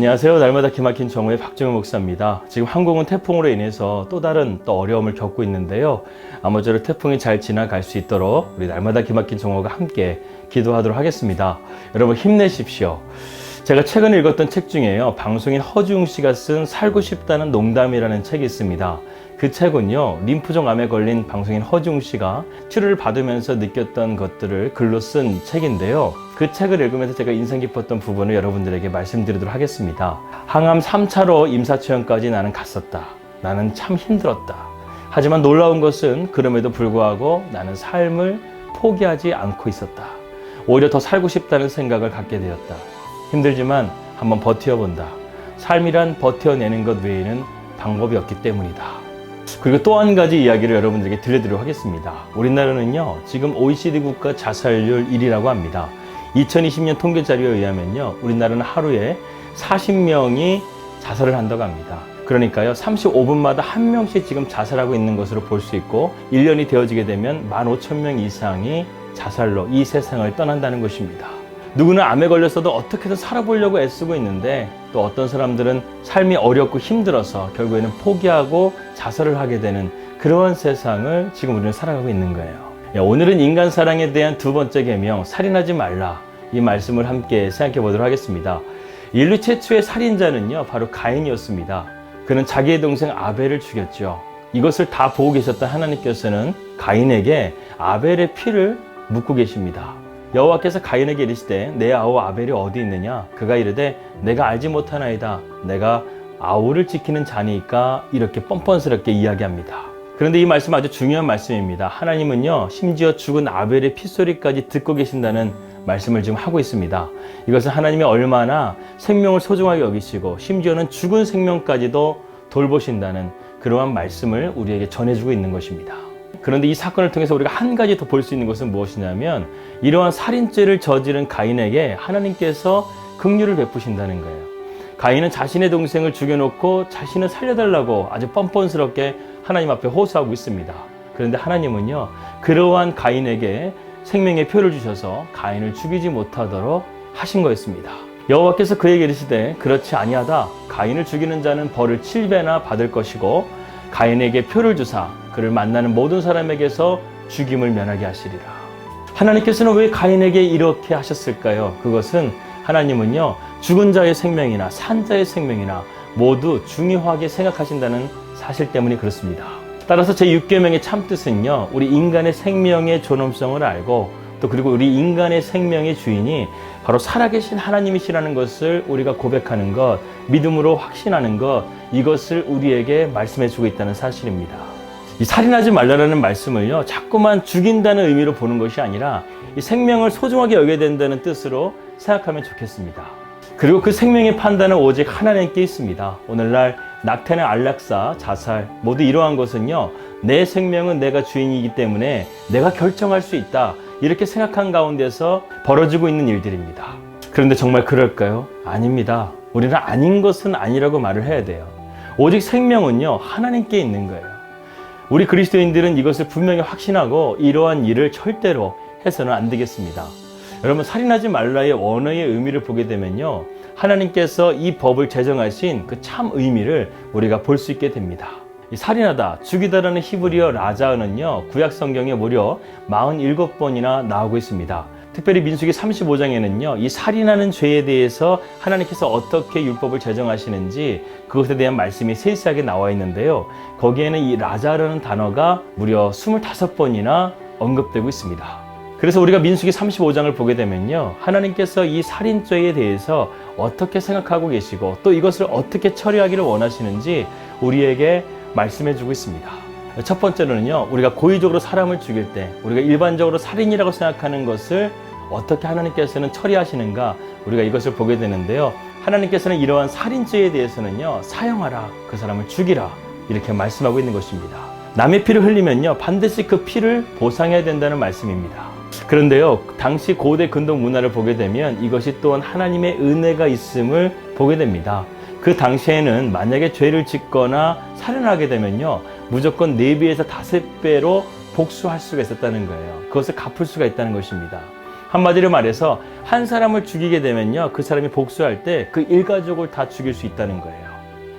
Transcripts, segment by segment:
안녕하세요. 날마다 기막힌 정우의 박정우 목사입니다. 지금 한국은 태풍으로 인해서 또 다른 또 어려움을 겪고 있는데요. 아무쪼록 태풍이 잘 지나갈 수 있도록 우리 날마다 기막힌 정우가 함께 기도하도록 하겠습니다. 여러분 힘내십시오. 제가 최근에 읽었던 책 중에요. 방송인 허지웅 씨가 쓴 살고 싶다는 농담이라는 책이 있습니다. 그 책은요, 림프종 암에 걸린 방송인 허지웅 씨가 치료를 받으면서 느꼈던 것들을 글로 쓴 책인데요. 그 책을 읽으면서 제가 인상 깊었던 부분을 여러분들에게 말씀드리도록 하겠습니다. 항암 3차로 임사체험까지 나는 갔었다. 나는 참 힘들었다. 하지만 놀라운 것은 그럼에도 불구하고 나는 삶을 포기하지 않고 있었다. 오히려 더 살고 싶다는 생각을 갖게 되었다. 힘들지만 한번 버텨본다. 삶이란 버텨내는 것 외에는 방법이 없기 때문이다. 그리고 또 한 가지 이야기를 여러분들에게 들려드리도록 하겠습니다. 우리나라는요, 지금 OECD 국가 자살률 1위라고 합니다. 2020년 통계 자료에 의하면요, 우리나라는 하루에 40명이 자살을 한다고 합니다. 그러니까요, 35분마다 한 명씩 지금 자살하고 있는 것으로 볼 수 있고, 1년이 되어지게 되면 15,000명 이상이 자살로 이 세상을 떠난다는 것입니다. 누구는 암에 걸렸어도 어떻게든 살아보려고 애쓰고 있는데 또 어떤 사람들은 삶이 어렵고 힘들어서 결국에는 포기하고 자살을 하게 되는 그러한 세상을 지금 우리는 살아가고 있는 거예요. 예, 오늘은 인간 사랑에 대한 두 번째 계명 살인하지 말라 이 말씀을 함께 생각해 보도록 하겠습니다. 인류 최초의 살인자는요 바로 가인이었습니다. 그는 자기의 동생 아벨을 죽였죠. 이것을 다 보고 계셨던 하나님께서는 가인에게 아벨의 피를 묻고 계십니다. 여호와께서 가인에게 이르시되 내 아우 아벨이 어디 있느냐 그가 이르되 내가 알지 못하나이다 내가 아우를 지키는 자니까 이렇게 뻔뻔스럽게 이야기합니다. 그런데 이 말씀 아주 중요한 말씀입니다. 하나님은요 심지어 죽은 아벨의 핏소리까지 듣고 계신다는 말씀을 지금 하고 있습니다. 이것은 하나님이 얼마나 생명을 소중하게 여기시고 심지어는 죽은 생명까지도 돌보신다는 그러한 말씀을 우리에게 전해주고 있는 것입니다. 그런데 이 사건을 통해서 우리가 한 가지 더 볼 수 있는 것은 무엇이냐면 이러한 살인죄를 저지른 가인에게 하나님께서 긍휼을 베푸신다는 거예요. 가인은 자신의 동생을 죽여놓고 자신을 살려달라고 아주 뻔뻔스럽게 하나님 앞에 호소하고 있습니다. 그런데 하나님은요, 그러한 가인에게 생명의 표를 주셔서 가인을 죽이지 못하도록 하신 거였습니다. 여호와께서 그에게 이르시되 그렇지 아니하다. 가인을 죽이는 자는 벌을 7배나 받을 것이고 가인에게 표를 주사 그를 만나는 모든 사람에게서 죽임을 면하게 하시리라. 하나님께서는 왜 가인에게 이렇게 하셨을까요? 그것은 하나님은요, 죽은 자의 생명이나 산 자의 생명이나 모두 중요하게 생각하신다는 사실 때문에 그렇습니다. 따라서 제 6계명의 참뜻은요, 우리 인간의 생명의 존엄성을 알고 또 그리고 우리 인간의 생명의 주인이 바로 살아계신 하나님이시라는 것을 우리가 고백하는 것, 믿음으로 확신하는 것, 이것을 우리에게 말씀해 주고 있다는 사실입니다. 이 살인하지 말라라는 말씀을요, 자꾸만 죽인다는 의미로 보는 것이 아니라 이 생명을 소중하게 여겨야 된다는 뜻으로 생각하면 좋겠습니다. 그리고 그 생명의 판단은 오직 하나님께 있습니다. 오늘날 낙태나 안락사, 자살 모두 이러한 것은요, 내 생명은 내가 주인이기 때문에 내가 결정할 수 있다. 이렇게 생각한 가운데서 벌어지고 있는 일들입니다. 그런데 정말 그럴까요? 아닙니다. 우리는 아닌 것은 아니라고 말을 해야 돼요. 오직 생명은요, 하나님께 있는 거예요. 우리 그리스도인들은 이것을 분명히 확신하고 이러한 일을 절대로 해서는 안 되겠습니다. 여러분, 살인하지 말라의 원어의 의미를 보게 되면요. 하나님께서 이 법을 제정하신 그 참 의미를 우리가 볼 수 있게 됩니다. 이 살인하다, 죽이다라는 히브리어 라자어는요, 구약 성경에 무려 47번이나 나오고 있습니다. 특별히 민수기 35장에는요, 이 살인하는 죄에 대해서 하나님께서 어떻게 율법을 제정하시는지 그것에 대한 말씀이 세세하게 나와 있는데요. 거기에는 이 라자라는 단어가 무려 25번이나 언급되고 있습니다. 그래서 우리가 민수기 35장을 보게 되면요. 하나님께서 이 살인죄에 대해서 어떻게 생각하고 계시고 또 이것을 어떻게 처리하기를 원하시는지 우리에게 말씀해 주고 있습니다. 첫 번째로는요, 우리가 고의적으로 사람을 죽일 때, 우리가 일반적으로 살인이라고 생각하는 것을 어떻게 하나님께서는 처리하시는가, 우리가 이것을 보게 되는데요. 하나님께서는 이러한 살인죄에 대해서는요, 사형하라, 그 사람을 죽이라, 이렇게 말씀하고 있는 것입니다. 남의 피를 흘리면요, 반드시 그 피를 보상해야 된다는 말씀입니다. 그런데요, 당시 고대 근동 문화를 보게 되면 이것이 또한 하나님의 은혜가 있음을 보게 됩니다. 그 당시에는 만약에 죄를 짓거나 살인하게 되면요, 무조건 4배에서 5배로 복수할 수가 있었다는 거예요. 그것을 갚을 수가 있다는 것입니다. 한마디로 말해서 한 사람을 죽이게 되면요. 그 사람이 복수할 때 그 일가족을 다 죽일 수 있다는 거예요.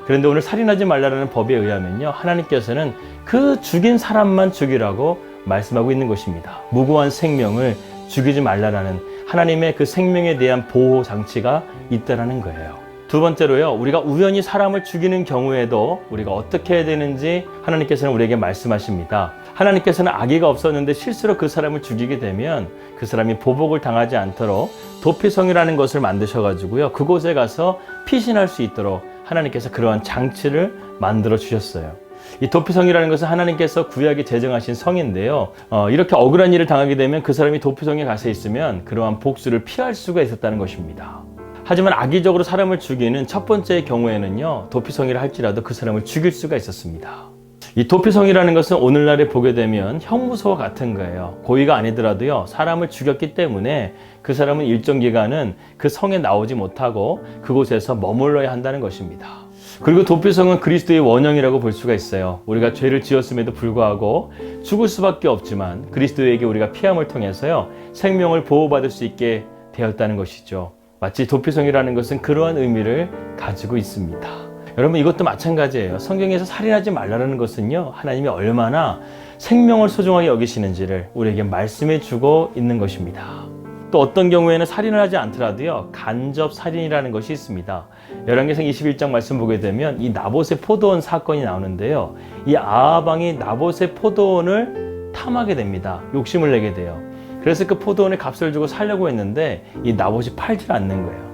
그런데 오늘 살인하지 말라는 법에 의하면요. 하나님께서는 그 죽인 사람만 죽이라고 말씀하고 있는 것입니다. 무고한 생명을 죽이지 말라라는 하나님의 그 생명에 대한 보호 장치가 있다라는 거예요. 두 번째로요, 우리가 우연히 사람을 죽이는 경우에도 우리가 어떻게 해야 되는지 하나님께서는 우리에게 말씀하십니다. 하나님께서는 악의가 없었는데 실수로 그 사람을 죽이게 되면 그 사람이 보복을 당하지 않도록 도피성이라는 것을 만드셔가지고요, 그곳에 가서 피신할 수 있도록 하나님께서 그러한 장치를 만들어 주셨어요. 이 도피성이라는 것은 하나님께서 구약에 제정하신 성인데요. 어, 이렇게 억울한 일을 당하게 되면 그 사람이 도피성에 가서 있으면 그러한 복수를 피할 수가 있었다는 것입니다. 하지만 악의적으로 사람을 죽이는 첫 번째의 경우에는요, 도피성이라 할지라도 그 사람을 죽일 수가 있었습니다. 이 도피성이라는 것은 오늘날에 보게 되면 형무소와 같은 거예요. 고의가 아니더라도요, 사람을 죽였기 때문에 그 사람은 일정 기간은 그 성에 나오지 못하고 그곳에서 머물러야 한다는 것입니다. 그리고 도피성은 그리스도의 원형이라고 볼 수가 있어요. 우리가 죄를 지었음에도 불구하고 죽을 수밖에 없지만 그리스도에게 우리가 피함을 통해서요, 생명을 보호받을 수 있게 되었다는 것이죠. 마치 도피성이라는 것은 그러한 의미를 가지고 있습니다. 여러분 이것도 마찬가지예요. 성경에서 살인하지 말라는 것은요. 하나님이 얼마나 생명을 소중하게 여기시는지를 우리에게 말씀해 주고 있는 것입니다. 또 어떤 경우에는 살인을 하지 않더라도요. 간접 살인이라는 것이 있습니다. 열왕기상 21장 말씀 보게 되면 이 나봇의 포도원 사건이 나오는데요. 이 아하방이 나봇의 포도원을 탐하게 됩니다. 욕심을 내게 돼요. 그래서 그 포도원에 값을 주고 살려고 했는데 이 나봇이 팔질 않는 거예요.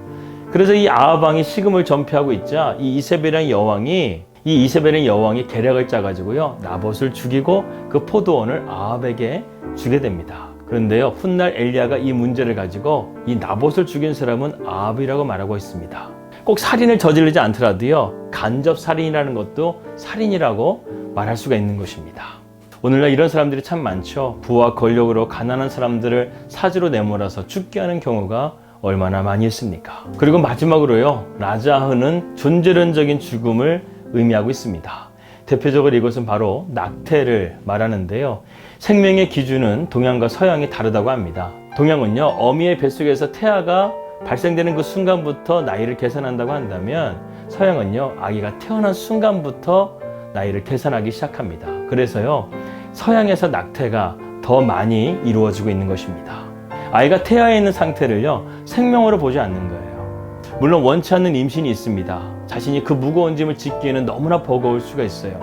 그래서 이 아하방이 식음을 전폐하고 있자 이 이세벨이라는 여왕이 이 이세벨의 여왕이 계략을 짜가지고요 나봇을 죽이고 그 포도원을 아합에게 주게 됩니다. 그런데요 훗날 엘리야가 이 문제를 가지고 이 나봇을 죽인 사람은 아합이라고 말하고 있습니다. 꼭 살인을 저지르지 않더라도요 간접 살인이라는 것도 살인이라고 말할 수가 있는 것입니다. 오늘날 이런 사람들이 참 많죠. 부와 권력으로 가난한 사람들을 사지로 내몰아서 죽게 하는 경우가 얼마나 많이 있습니까? 그리고 마지막으로요, 라자흐는 존재론적인 죽음을 의미하고 있습니다. 대표적으로 이것은 바로 낙태를 말하는데요. 생명의 기준은 동양과 서양이 다르다고 합니다. 동양은요, 어미의 뱃속에서 태아가 발생되는 그 순간부터 나이를 계산한다고 한다면 서양은요, 아기가 태어난 순간부터 나이를 계산하기 시작합니다. 그래서요, 서양에서 낙태가 더 많이 이루어지고 있는 것입니다. 아이가 태아에 있는 상태를요, 생명으로 보지 않는 거예요. 물론 원치 않는 임신이 있습니다. 자신이 그 무거운 짐을 짓기에는 너무나 버거울 수가 있어요.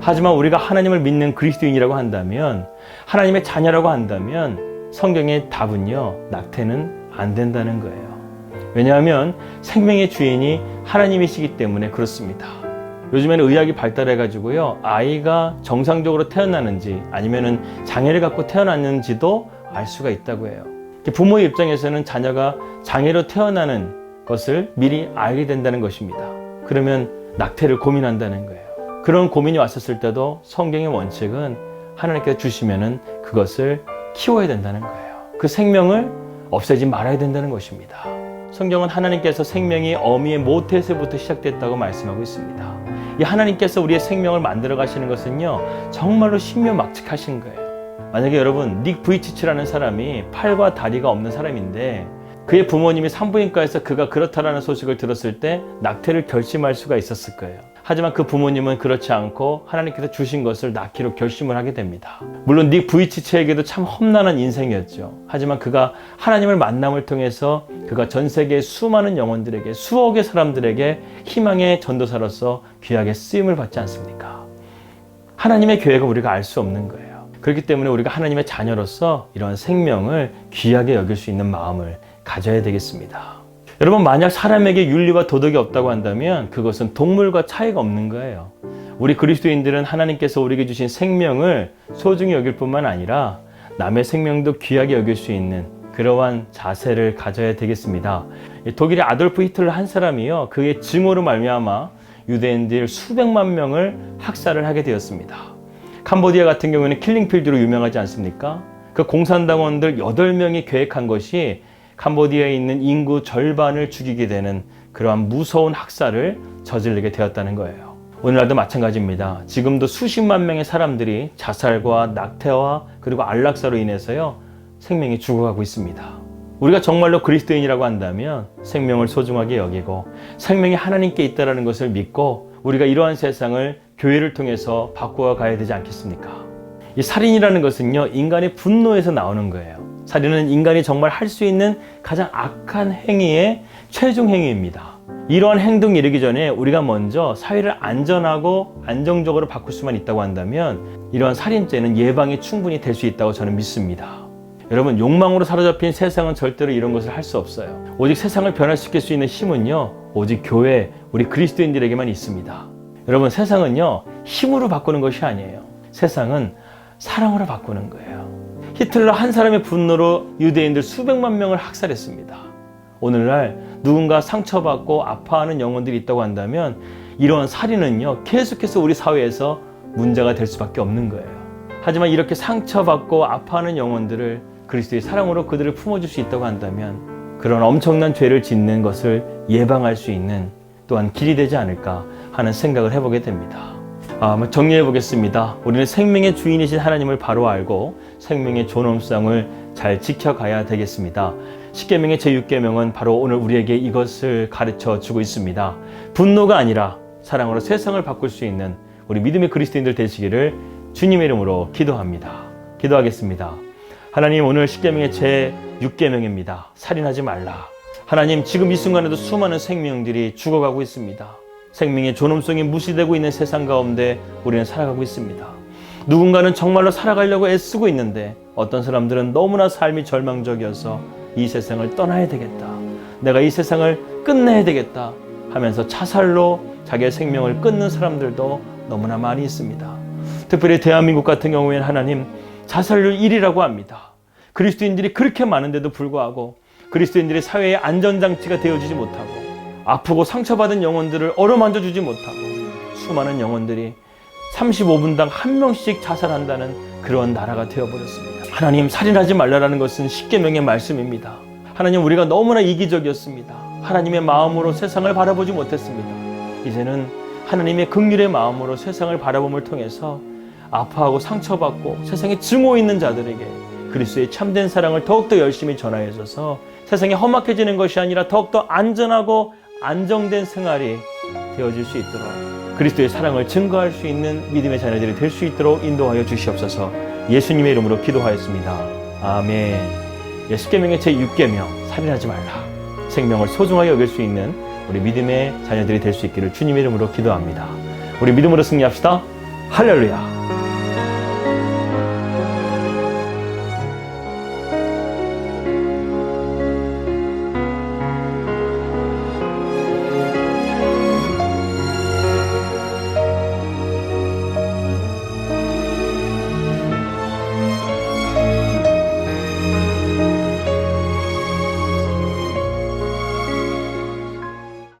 하지만 우리가 하나님을 믿는 그리스도인이라고 한다면, 하나님의 자녀라고 한다면, 성경의 답은요, 낙태는 안 된다는 거예요. 왜냐하면 생명의 주인이 하나님이시기 때문에 그렇습니다. 요즘에는 의학이 발달해가지고요, 아이가 정상적으로 태어나는지 아니면은 장애를 갖고 태어났는지도 알 수가 있다고 해요. 부모의 입장에서는 자녀가 장애로 태어나는 것을 미리 알게 된다는 것입니다. 그러면 낙태를 고민한다는 거예요. 그런 고민이 왔었을 때도 성경의 원칙은 하나님께서 주시면은 그것을 키워야 된다는 거예요. 그 생명을 없애지 말아야 된다는 것입니다. 성경은 하나님께서 생명이 어미의 모태에서부터 시작됐다고 말씀하고 있습니다. 이 하나님께서 우리의 생명을 만들어 가시는 것은요, 정말로 신묘막측하신 거예요. 만약에 여러분, 닉 부이치치라는 사람이 팔과 다리가 없는 사람인데, 그의 부모님이 산부인과에서 그가 그렇다라는 소식을 들었을 때 낙태를 결심할 수가 있었을 거예요. 하지만 그 부모님은 그렇지 않고 하나님께서 주신 것을 낳기로 결심을 하게 됩니다. 물론 닉 부이치치에게도 참 험난한 인생이었죠. 하지만 그가 하나님을 만남을 통해서 그가 전 세계 수많은 영혼들에게 수억의 사람들에게 희망의 전도사로서 귀하게 쓰임을 받지 않습니까? 하나님의 계획을 우리가 알 수 없는 거예요. 그렇기 때문에 우리가 하나님의 자녀로서 이러한 생명을 귀하게 여길 수 있는 마음을 가져야 되겠습니다. 여러분, 만약 사람에게 윤리와 도덕이 없다고 한다면 그것은 동물과 차이가 없는 거예요. 우리 그리스도인들은 하나님께서 우리에게 주신 생명을 소중히 여길 뿐만 아니라 남의 생명도 귀하게 여길 수 있는 그러한 자세를 가져야 되겠습니다. 독일의 아돌프 히틀러 한 사람이요. 그의 증오로 말미암아 유대인들 수백만 명을 학살을 하게 되었습니다. 캄보디아 같은 경우에는 킬링필드로 유명하지 않습니까? 그 공산당원들 8명이 계획한 것이 캄보디아에 있는 인구 절반을 죽이게 되는 그러한 무서운 학살을 저지르게 되었다는 거예요. 오늘날도 마찬가지입니다. 지금도 수십만 명의 사람들이 자살과 낙태와 그리고 안락사로 인해서요 생명이 죽어가고 있습니다. 우리가 정말로 그리스도인이라고 한다면 생명을 소중하게 여기고 생명이 하나님께 있다라는 것을 믿고 우리가 이러한 세상을 교회를 통해서 바꾸어 가야 되지 않겠습니까? 이 살인이라는 것은요, 인간의 분노에서 나오는 거예요. 살인은 인간이 정말 할 수 있는 가장 악한 행위의 최종 행위입니다. 이러한 행동이 이르기 전에 우리가 먼저 사회를 안전하고 안정적으로 바꿀 수만 있다고 한다면 이러한 살인죄는 예방이 충분히 될 수 있다고 저는 믿습니다. 여러분, 욕망으로 사로잡힌 세상은 절대로 이런 것을 할 수 없어요. 오직 세상을 변화시킬 수 있는 힘은요, 오직 교회, 우리 그리스도인들에게만 있습니다. 여러분, 세상은요, 힘으로 바꾸는 것이 아니에요. 세상은 사랑으로 바꾸는 거예요. 히틀러 한 사람의 분노로 유대인들 수백만 명을 학살했습니다. 오늘날 누군가 상처받고 아파하는 영혼들이 있다고 한다면 이러한 살인은요, 계속해서 우리 사회에서 문제가 될 수밖에 없는 거예요. 하지만 이렇게 상처받고 아파하는 영혼들을 그리스도의 사랑으로 그들을 품어줄 수 있다고 한다면 그런 엄청난 죄를 짓는 것을 예방할 수 있는 또한 길이 되지 않을까 하는 생각을 해보게 됩니다. 아, 정리해 보겠습니다. 우리는 생명의 주인이신 하나님을 바로 알고 생명의 존엄성을 잘 지켜가야 되겠습니다. 10계명의 제6계명은 바로 오늘 우리에게 이것을 가르쳐 주고 있습니다. 분노가 아니라 사랑으로 세상을 바꿀 수 있는 우리 믿음의 그리스도인들 되시기를 주님의 이름으로 기도합니다. 기도하겠습니다. 하나님 오늘 10계명의 제6계명입니다. 살인하지 말라. 하나님 지금 이 순간에도 수많은 생명들이 죽어가고 있습니다. 생명의 존엄성이 무시되고 있는 세상 가운데 우리는 살아가고 있습니다. 누군가는 정말로 살아가려고 애쓰고 있는데 어떤 사람들은 너무나 삶이 절망적이어서 이 세상을 떠나야 되겠다. 내가 이 세상을 끝내야 되겠다 하면서 자살로 자기의 생명을 끊는 사람들도 너무나 많이 있습니다. 특별히 대한민국 같은 경우에는 하나님 자살률 1위라고 합니다. 그리스도인들이 그렇게 많은데도 불구하고 그리스도인들이 사회의 안전장치가 되어주지 못하고 아프고 상처받은 영혼들을 어루만져 주지 못하고 수많은 영혼들이 35분당 한 명씩 자살한다는 그런 나라가 되어버렸습니다. 하나님 살인하지 말라라는 것은 십계명의 말씀입니다. 하나님 우리가 너무나 이기적이었습니다. 하나님의 마음으로 세상을 바라보지 못했습니다. 이제는 하나님의 극률의 마음으로 세상을 바라봄을 통해서 아파하고 상처받고 세상에 증오 있는 자들에게 그리스도의 참된 사랑을 더욱더 열심히 전하여 줘서 세상이 험악해지는 것이 아니라 더욱더 안전하고 안정된 생활이 되어질 수 있도록 그리스도의 사랑을 증거할 수 있는 믿음의 자녀들이 될 수 있도록 인도하여 주시옵소서 예수님의 이름으로 기도하였습니다. 아멘. 예, 10계명의 제6계명 살인하지 말라. 생명을 소중하게 여길 수 있는 우리 믿음의 자녀들이 될 수 있기를 주님의 이름으로 기도합니다. 우리 믿음으로 승리합시다. 할렐루야.